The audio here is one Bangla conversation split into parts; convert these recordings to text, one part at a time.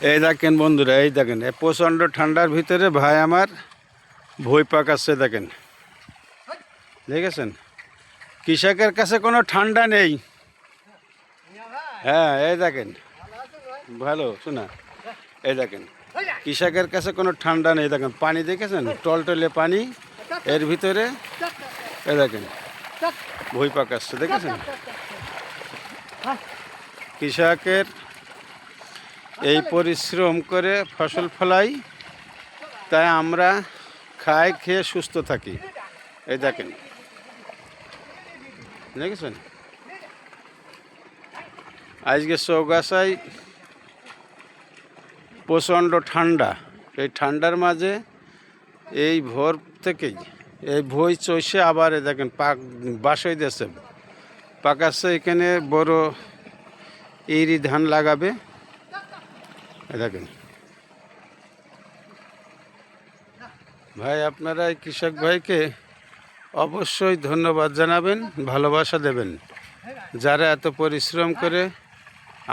এই দেখেন বন্ধুরা, এই দেখেন প্রচণ্ড ঠান্ডার ভিতরে ভাই আমার ভই পাকাচ্ছে দেখেন। দেখেছেন? কৃষকের কাছে কোনো ঠান্ডা নেই। হ্যাঁ এই দেখেন। ভালো, শোনা। এই দেখেন, কৃষকের কাছে কোনো ঠান্ডা নেই, দেখেন, পানি দেখেছেন? টলটলে পানি, এর ভিতরে এ দেখেন, ভই পাকাচ্ছে দেখেছেন? কৃষকের এই পরিশ্রম করে ফসল ফলাই, তাই আমরা খাই খেয়ে সুস্থ থাকি। এই দেখেন। দেখেছেন? আজকে চৌগাছায় প্রচণ্ড ঠান্ডা। এই ঠান্ডার মাঝে এই ভোর থেকেই, এই ভই চষে আবার দেখেন পাক বাসই দিয়েছে পাকাচ্ছে এখানে বড় ইরি ধান লাগাবে। দেখেন। ভাই, আপনারা এই কৃষক ভাইকে অবশ্যই ধন্যবাদ জানাবেন, ভালোবাসা দেবেন। যারা এত পরিশ্রম করে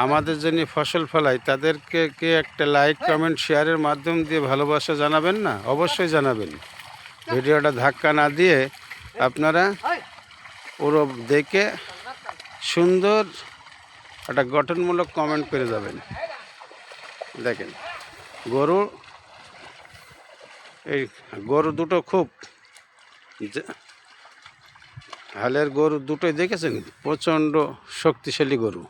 আমাদের জন্য ফসল ফলায়, তাদেরকে কে একটা লাইক কমেন্ট শেয়ারের মাধ্যম দিয়ে ভালোবাসা জানাবেন না? অবশ্যই জানাবেন। ভিডিওটা ধাক্কা না দিয়ে আপনারা পুরো দেখে সুন্দর একটা গঠনমূলক কমেন্ট করে যাবেন। দেখেন গরু এই গরু দুটো খুব হালের গরু দুটোই দেখেছেন? প্রচণ্ড শক্তিশালী গরু।